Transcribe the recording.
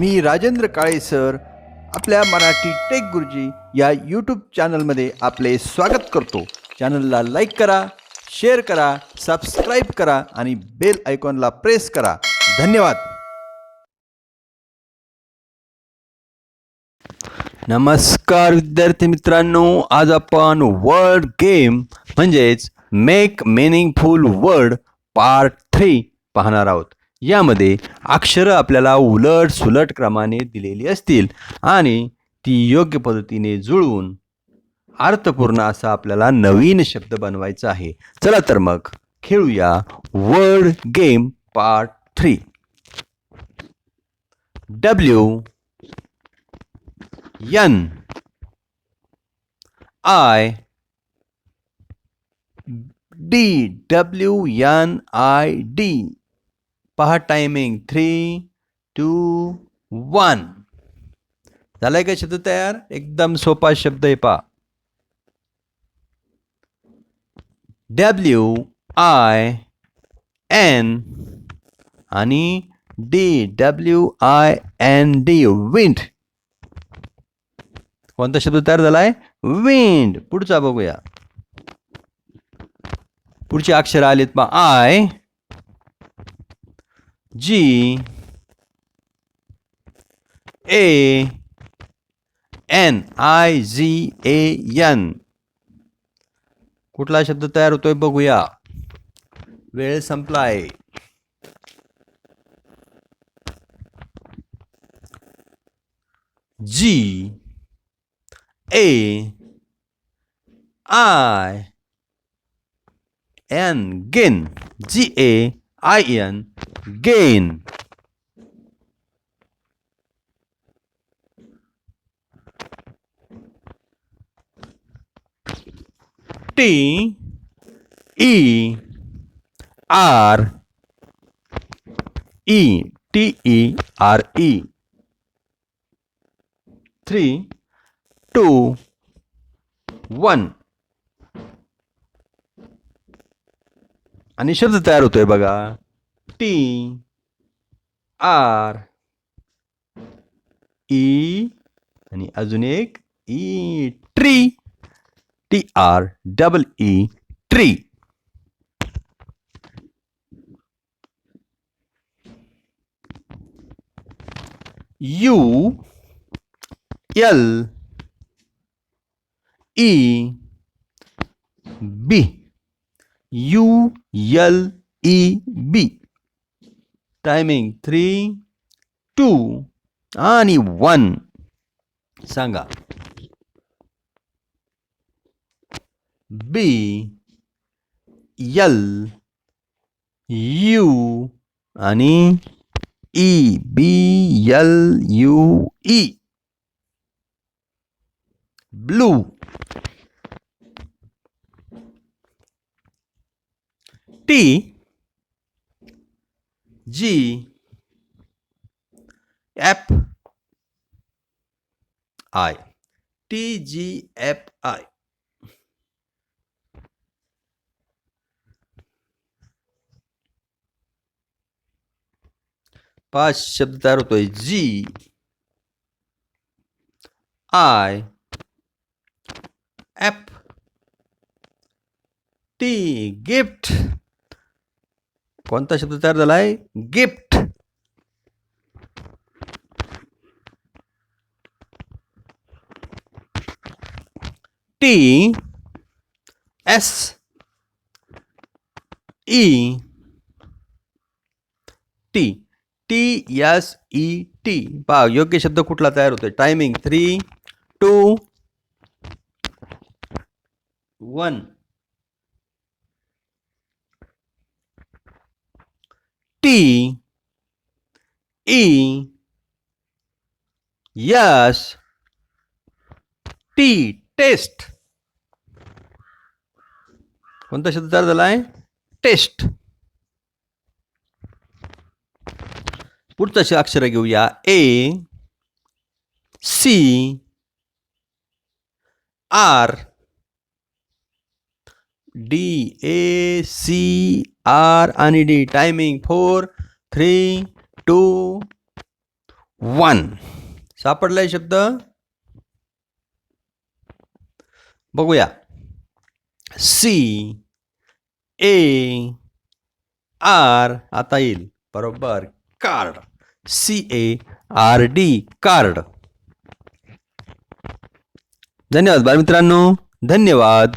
मी Rajendra Kale sir. आपल्या Marathi take गुरुजी या यूट्यूब चॅनलमध्ये आपले स्वागत करतो. चॅनलला लाईक करा शेअर करा सबस्क्राईब करा आणि बेल आयकॉनला प्रेस करा. धन्यवाद. नमस्कार विद्यार्थी मित्रांनो आज आपण वर्ड गेम म्हणजेच make meaningful word part three पाहणार आहोत. यामध्ये अक्षरं आपल्याला उलट सुलट क्रमाने दिलेली असतील आणि ती योग्य पद्धतीने जुळवून अर्थपूर्ण असा आपल्याला नवीन शब्द बनवायचा आहे. चला तर मग खेळूया word game part three W N I D W N I D पहा टायमिंग थ्री टू वन झालाय का शब्द तयार? एकदम सोपा शब्द आहे पहा. डब्ल्यू आय एन आणि D W I N D wind कोणता शब्द तयार झालाय? विंड पुढचा बघूया. पुढचे अक्षर आलेत पहा. I G A N I G A N. कुठला शब्द तयार होतोय बघूया. वेळ संपलाय. G A I N gain G A I N gain T E R E T E R E three two one आणि शब्द तयार होतोय बघा टी आर ई आणि अजून एक E tree T R double E tree U L E B U L E B timing three two आणि one सांगा. बी यल यू आणि E B L U E blue T G F I T G F I पाच शब्द तयार होतोय. G I F T gift कोणता शब्द तयार झाला आहे gift. T S E T. T S E T. पहा योग्य शब्द कुठला तयार होतोय? Timing three two one E S T test कोणता शब्द तयार झाला आहे? टेस्ट पुढचं अक्षर अक्षर घेऊया. A C R D A C R आणि D timing four three two one. सापडलाय शब्द? बघूया. सी ए आर आता येईल. बरोबर. Card C A R D card धन्यवाद बालमित्रांनो धन्यवाद.